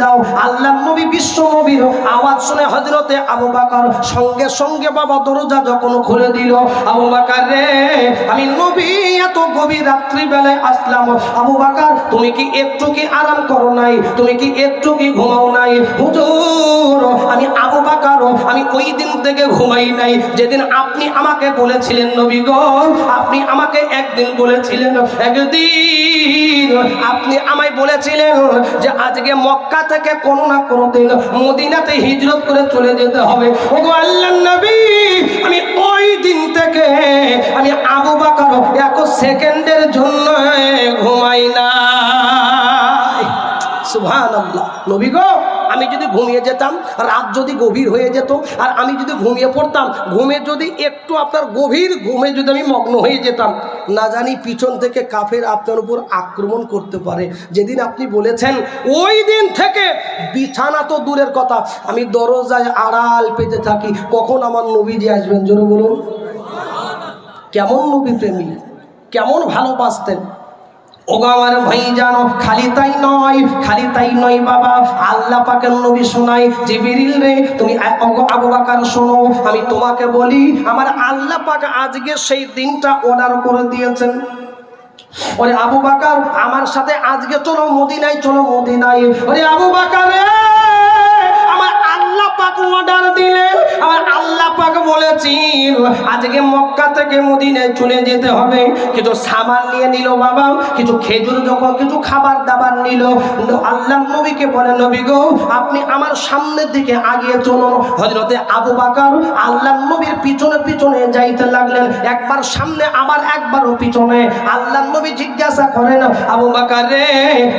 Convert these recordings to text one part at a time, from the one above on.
দাও। আল্লাহ নবী বিশ্ব নবীর আওয়াজ শুনে হজরতে আবু বাকর সঙ্গে সঙ্গে বাবা দরজা যখন খুলে দিল, আবু বাকার রে, আমি নবী, এত গভীর রাত্রি বেলায় আসলাম। আবু বাকার, তুমি কি একটু কি আরাম করো নাই? তুমি কি একটু কি ঘুমাও নাই? হুজুর, আমি আবু বাকার, আমি ওই দিন থেকে ঘুমাই নাই। যেদিন আপনি আমাকে বলেছিলেন, নবী গো, আপনি আমাকে একদিন বলেছিলেন, একদিন আপনি আমায় বলেছিলেন যে আজকে মক্কা থেকে কোনো না কোনো দিন মদিনাতে হিজরত করে চলে যেতে হবে। ওগো আল্লাহ নবী, আমি ওই দিন থেকে আমি আবু বাকার এক সেকেন্ডের জন্য ঘুমাই না সুবহানাল্লাহ। নবী গো আমি যদি ঘুমিয়ে যেতাম, রাত যদি গভীর হয়ে যেত, আর আমি যদি ঘুমিয়ে পড়তাম, ঘুমে যদি একটু আপনার গভীর ঘুমে যদি আমি মগ্ন হয়ে যেতাম, না জানি পিছন থেকে কাফের আপনার উপর আক্রমণ করতে পারে। যেদিন আপনি বলেছেন, ওই দিন থেকে বিছানা তো দূরের কথা, আমি দরজায় আড়াল পেতে থাকি, কখন আমার নবীজি আসবেন? জোরে বলুন। কেমন নবী প্রেমী? কেমন ভালোবাসতেন? ওগো আমার ভাই জানো, খালি তাই নয়, খালি তাই নয় বাবা। আল্লাহ পাকের নবী শোনাই জিবিরিল রে, তুমি আবু বাকার শোনো, আমি তোমাকে বলি, আমার আল্লাহ পাক আজকে সেই দিনটা অর্ডার করে দিয়েছেন। ওরে আবু বাকার, আমার সাথে আজকে চলো মদিনায় চলো মদিনায়। ওরে আবু বাকার পাক অর্ডার দিলেন আমার আল্লাহ পাক বলেছেন আজকে মক্কা থেকে মদিনায় চলে যেতে হবে। কিছু সামান নিয়ে নিল বাবা, কিছু খেজুর যখন, কিছু খাবার দাবার নিল। আল্লাহ নবীকে বলে, নবী গো, আপনি আমার সামনের দিকে আগিয়ে চলুন। হজরতে আবু বাকার আল্লাহ নবীর পিছনে পিছনে যাইতে লাগলেন। একবার সামনে, আবার একবারও পিছনে। আল্লাহ নবী জিজ্ঞাসা করেন, আবু বাকার রে,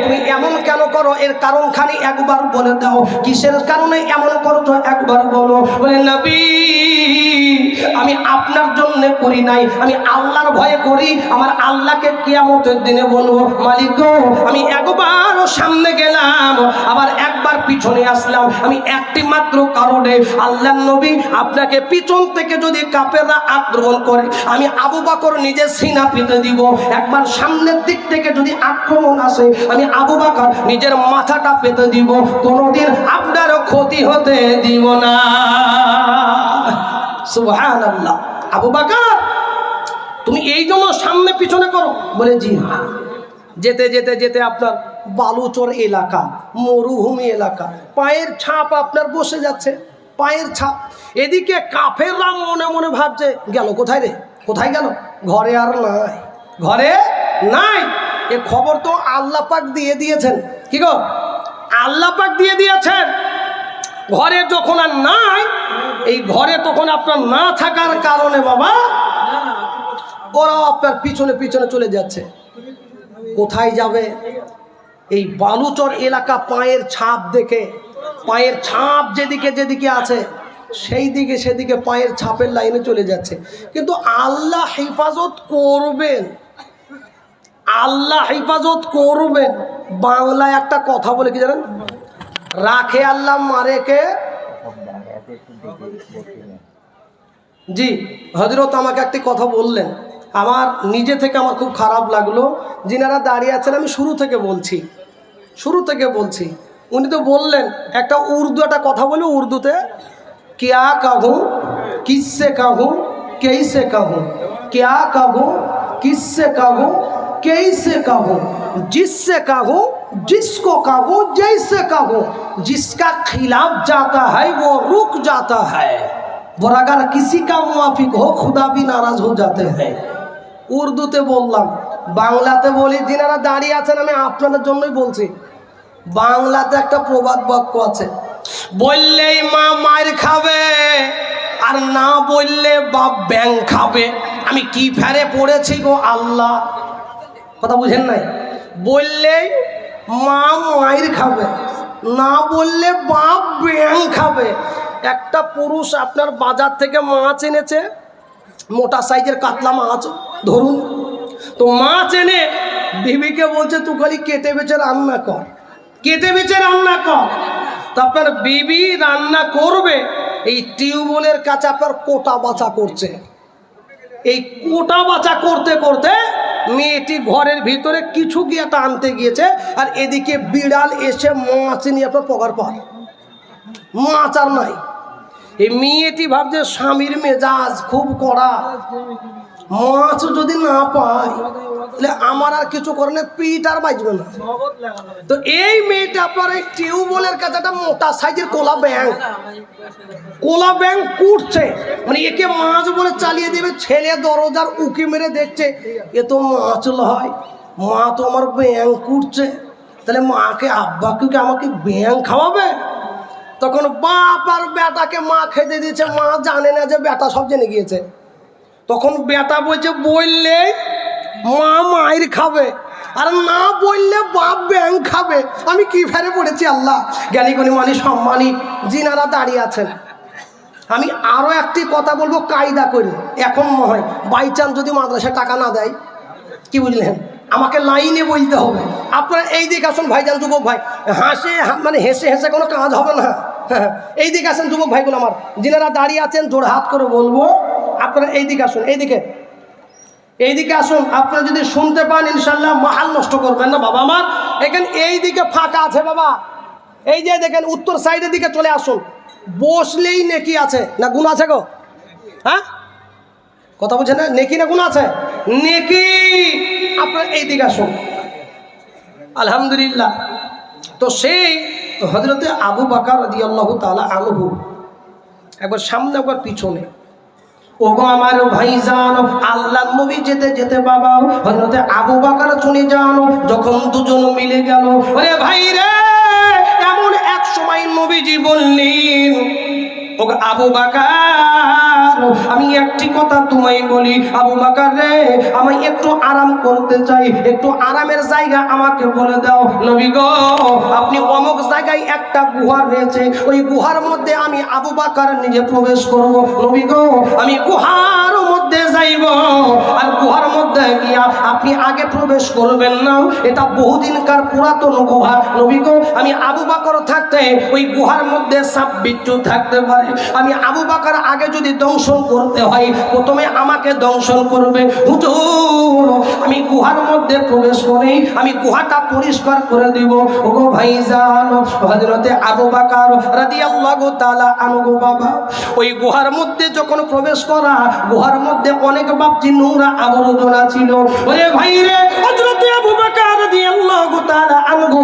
তুমি এমন কেন করো? এর কারণ খালি একবার বলে দাও। কিসের কারণে এমন করছ? একবার বলো বলে নবী, আমি আপনার জন্য করি নাই। আমি আল্লাহর ভয়ে করি। আমার আল্লাহকে কিয়ামতের দিনে বলব, মালিক আমি একবার সামনে গেলাম, আবার একবার পিছনে আসলাম। আমি একটি মাত্র কারণে আল্লাহ নবী আপনাকে পিছন থেকে যদি কাপেররা আক্রমণ করে, আমি আবু বকর নিজে সিনা পেতে দিব। একবার সামনের দিক থেকে যদি আক্রমণ আসে, আমি আবু বাকর নিজের মাথাটা পেতে দিব। কোনোদিন আপনারও ক্ষতি হতে দিব না। সুবহান আল্লাহ আবু বাকর, তুমি এই জন্য সামনে পিছনে করো। বলে, জি হ্যাঁ। যেতে যেতে যেতে আপনার বালুচর এলাকা, মরুভূমি এলাকা, পায়ের ছাপ আপনার বসে যাচ্ছে, পায়ের ছাপ। এদিকে কাফেররা মনে মনে ভাবছে, গেল কোথায় রে? কোথায় গেল? ঘরে আর নাই। ঘরে নাই? এ খবর তো আল্লাপাক দিয়ে দিয়েছেন। কি গো? আল্লাহ পাক দিয়ে দিয়েছেন? ঘরে যখন আর নাই, এই ঘরে তখন আপনার না থাকার কারণে বাবা ওরাও আপনার পিছনে পিছনে চলে যাচ্ছে। কোথায় যাবে? এই বালুচর এলাকা পায়ের ছাপ দেখে, পায়ের ছাপ যেদিকে যেদিকে আছে, সেই দিকে সেদিকে পায়ের ছাপের লাইনে চলে যাচ্ছে। কিন্তু আল্লাহ হেফাজত করবেন। আল্লাহ হেফাজত করবেন। বাংলায় একটা কথা বলে কি জানেন? রাখে আল্লাহ, মারে কে? জি হজরত আমাকে একটি কথা বললেন। আমার নিজে থেকে আমার খুব খারাপ লাগল। যিনারা দাঁড়িয়ে আছেন, আমি শুরু থেকে বলছি। শুরু থেকে বলছি। উনি তো বললেন, একটা উর্দু একটা কথা বলি উর্দুতে। কেয়া কাহু, কিসে কাহু, কেইসে কাহু? কেয়া কাহু, কিসে কাহু, কেইসে কাহু? জিসে কাহু जिसको कहूँ जैसे कहूँ जिसका खिलाफ जाता है वो रुक जाता है और अगर किसी का मुआफिक हो खुदा भी नाराज हो जाते हैं উর্দুতে বললাম বাংলাতে বলি যিনারা দাঁড়িয়ে আছেন আমি আপনাদের জন্যই বলছি বাংলাতে একটা প্রবাদ বাক্য আছে বললেই মা মায়ের খাবে আর না বললে বাপ ব্যাং খাবে আমি কি ফেরে পড়েছি গো আল্লাহ কথা বুঝেন নাই বললেই মা মায়ের খাবে। না বললে বাপ ব্যাং খাবে। একটা পুরুষ আপনার বাজার থেকে মাছ এনেছে, মোটা সাইজের কাতলা মাছ, ধরুন। তো মাছ এনে বিবিকে বলছে, তুই খালি কেটে বেচে রান্না কর, কেটে বেচে রান্না কর। তো আপনার বিবি রান্না করবে, এই টিউবওয়েলের কাছে আপনার কোটা বাছা করছে। এই কোটা বাচা করতে করতে মেয়েটি ঘরের ভিতরে কিছু গিয়ে আনতে গিয়েছে, আর এদিকে বিড়াল এসে মাছ নিয়ে আপনার পকার পর মাছ আর নাই। এই মেয়েটি ভাবছে স্বামীর মেজাজ খুব কড়া। মাছ যদি না পায় তাহলে আমার আর কিছু করে না পিঠ আর বাজবে না। তো এই মেয়েটা আপনার এই টিউবওয়েলের কাছে একটা মোটা সাইজের কোলা ব্যাংক কোলা ব্যাংক কুটছে। মানে একে মাছ বলে চালিয়ে দেবে, ছেলে দরজার উকি মেরে দেখছে, এ তো মাছ হয় মা তো আমার ব্যাংক কুটছে। তাহলে মাকে আব্বাকে আমাকে ব্যাংক খাওয়াবে? তখন বাপ আর বেটাকে মা খেতে দিয়েছে। মা জানে না যে বেটা সব জেনে গিয়েছে। তখন বেটা বলছে বললে মা মায়ের খাবে আর না বললে বাপ ব্যাং খাবে। আমি কি ফেরে পড়েছি আল্লাহ? জ্ঞানী গণি মানি সম্মানী জিনারা দাঁড়িয়ে আছেন। আমি আরও একটি কথা বলব কায়দা করি। এখন নয় বাই চান্স যদি মাদ্রাসায় টাকা না দেয় কি বুঝলেন? আমাকে লাইনে বলতে হবে। আপনারা এই দিকে আসুন ভাইজান যুবক ভাই। হাসে মানে হেসে হেসে কোনো কাজ হবে না। হ্যাঁ, এই দিকে আসেন যুবক ভাইগুলো আমার। যিনারা দাঁড়িয়ে আছেন জোর হাত করে বলব আপনারা এই দিকে আসুন, এইদিকে। এইদিকে আসুন, আপনারা যদি শুনতে পান ইনশাল্লাহ মাহাল নষ্ট করবেন না বাবা আমার। এখানে এই দিকে ফাঁকা আছে বাবা। এই যে দেখেন, উত্তর সাইডের দিকে চলে আসুন। বসলেই নেকি আছে। না, গুণ আছে গো? হ্যাঁ? কথা বলছেন না? নেকি না গুণ আছে? নেকি! আপনার এই দিকে আসুন। আলহামদুলিল্লাহ। তো সেই হজরতে আবু বাকার রদি আল্লাহ তালা আনহু একবার সামনে একবার পিছনে ওগো আমার ভাইজান, আল্লাহ নবী যেতে যেতে বাবা হজরতে আবু বাকার চলে জানো যখন দুজন মিলে গেল, ওরে ভাই রে, এমন এক সময় নবীজি বললেন, ওগো আবু বাকার আমি একটি কথা তোমায় বলি, আবু বাকার রে আমি একটু আরাম করতে চাই, একটু আরামের জায়গা আমাকে বলে দাও। নবী গো, আপনি অমুক জায়গায় একটা গুহা রয়েছে, ওই গুহার মধ্যে আমি আবু বাকার নিজে প্রবেশ করব। নবী গো, আমি গুহার মধ্যে যাইব, আর গুহার মধ্যে গিয়া আপনি আগে প্রবেশ করবেন না। এটা বহুদিনকার পুরাতন গুহা। নবী গো, আমি আবু বাকর থাকতে ওই গুহার মধ্যে সাপ বিচ্ছু থাকতে পারে। আমি আবু বাকার আগে যদি দংশন করতে হয়, প্রথমে আমাকে দংশন করবে। হুজুর, আমি গুহার মধ্যে প্রবেশ করেই আমি গুহাটা পরিষ্কার করে দিব। ওগো ভাইজান, হযরতে আবু বকর রাদিয়াল্লাহু তাআলা আনহু বাবা, ওই গুহার মধ্যে যখন প্রবেশ করা, গুহার মধ্যে অনেক বাপজি নোংরা আবর্জনা ছিল। ওরে ভাই রে হযরতে আবু বকর রাদিয়াল্লাহু তাআলা আনহু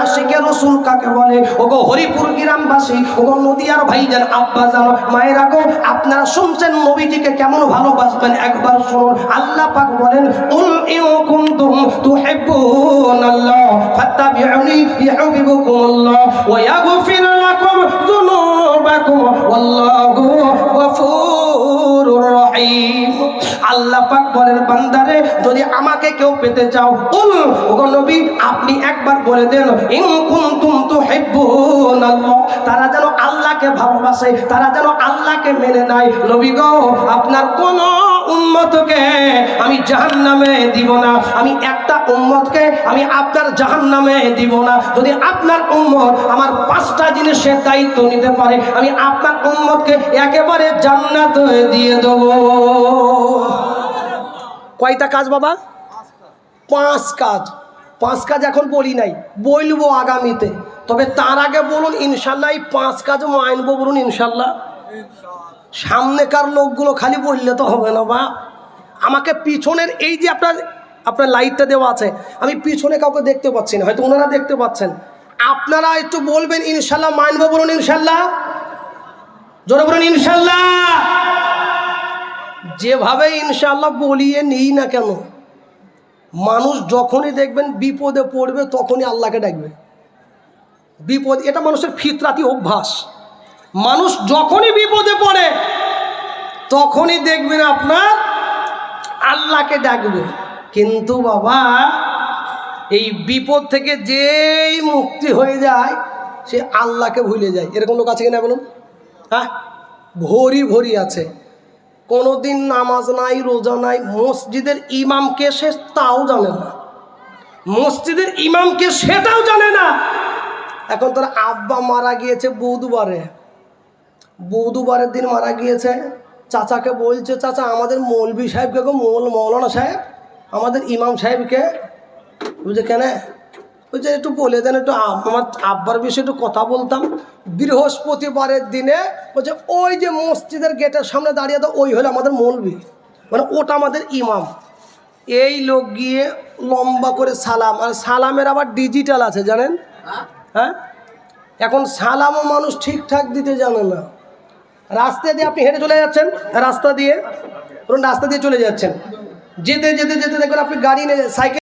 আশিকে রাসূল কাকে বলে? ওগো হরিপুর গ্রামবাসী, ওগো নদিয়ার ভাইজান আব্বাজান মায়েরা গো, আপনারা শুনছেন নবীজিকে কেমন ভালোবাসবেন? একবার শুনুন, আল্লাহ পাক বলেন, উল ইউ কুনতুম তুহিব্বুনাল্লাহ, ফাত্তাবিউনি ইউহিব্বুকুমুল্লাহ ওয়া ইয়াগফির লাকুম যুনুবাকুম, ওয়াল্লাহু গফুরুর আল্লাহ পাক বলেন, বান্দারে, যদি আমাকে কেউ পেতে চাও উল নবী, আপনি একবার বলে দেন, ইন কুনতুম তুহিব্বুনাল্লাহ। তারা যেন আল্লাহকে ভালোবাসে, তারা যেন আল্লাহকে মেনে নেয়। নবী গো, আপনার কোন উম্মতকে আমি জাহান্নামে দিব না। আমি একটা উম্মতকে আমি আপনার জাহান্নামে দিব না। যদি আপনার উম্মত আমার পাঁচটা জিনিসের দায়িত্ব নিতে পারে, আমি আপনার উম্মতকে একেবারে জান্নাত দিয়ে দেব। কয়টা কাজ বাবা? পাঁচ কাজ। পাঁচ কাজ এখন বলি নাই, বলব আগামীতে। তবে তার আগে বলুন, ইনশাল্লাহ এই পাঁচ কাজ মানবো বলুন, ইনশাল্লাহ। সামনেকার লোকগুলো খালি বললে তো হবে না, বা? আমাকে পিছনের এই যে আপনার আপনার লাইটটা দেওয়া আছে, আমি পিছনে কাউকে দেখতে পাচ্ছি না, হয়তো ওনারা দেখতে পাচ্ছেন। আপনারা একটু বলবেন, ইনশাল্লাহ মানবো বলুন, ইনশাল্লাহ? জোরে বলুন, ইনশাল্লাহ? যেভাবে ইনশাল্লাহ বলিয়ে নিই না কেন, মানুষ যখনই দেখবেন বিপদে পড়বে, তখনই আল্লাহকে ডাকবে। বিপদ, এটা মানুষের ফিতরাতি অভ্যাস। মানুষ যখনই বিপদে পড়ে, তখনই দেখবেন আপনার আল্লাহকে ডাকবে। কিন্তু বাবা, এই বিপদ থেকে যেই মুক্তি হয়ে যায়, সে আল্লাহকে ভুলে যায়। এরকম লোক আছে কিনা বলুন? হ্যাঁ? ভরি ভরি আছে। কোনোদিন নামাজ নাই, রোজা নাই, মসজিদের ইমামকে সে তাও জানে না। মসজিদের ইমামকে সেটাও জানে না। এখন তার আব্বা মারা গিয়েছে বুধবারে। বুধবারের দিন মারা গিয়েছে। চাচাকে বলছে চাচা আমাদের মৌলবি সাহেবকে গো মৌল মৌলানা সাহেব আমাদের ইমাম সাহেবকে। বুঝে কেন? বলছে একটু বলে দেন একটু আমার আব্বার বিষয়ে একটু কথা বলতাম। বৃহস্পতিবারের দিনে বলছে ওই যে মসজিদের গেটের সামনে দাঁড়িয়ে তো ওই হলো আমাদের মৌলবি মানে ওটা আমাদের ইমাম। এই লোক গিয়ে লম্বা করে সালাম আর সালামের আবার ডিজিটাল আছে জানেন? হ্যাঁ? এখন সালামও মানুষ ঠিকঠাক দিতে জানে না। রাস্তা দিয়ে আপনি হেঁটে চলে যাচ্ছেন, রাস্তা দিয়ে, ধরুন রাস্তা দিয়ে চলে যাচ্ছেন। যেতে যেতে যেতে দেখবেন আপনি গাড়ি সাইকেল